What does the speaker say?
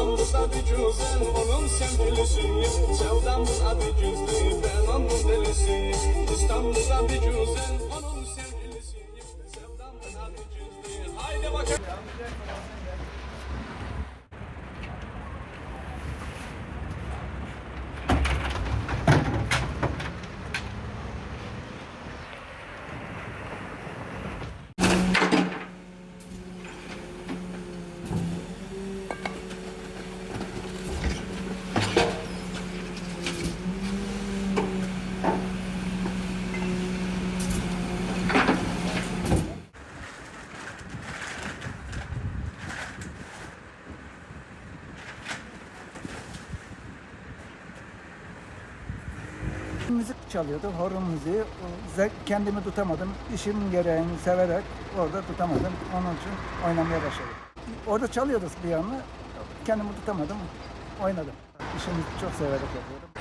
İstanbul'da bir güzel onun sevgilisiyim Sevdamın adı güzlü ben onun delisiyim İstanbul'da bir güzel onun sevgilisiyim Sevdamın adı güzlü Haydi bakalım Müzik çalıyordu, horon müziği. Kendimi tutamadım. İşim gereğini severek orada tutamadım. Onun için oynamaya başladım. Orada çalıyordu yandan. Kendimi tutamadım. Oynadım. İşimi çok severek yapıyorum.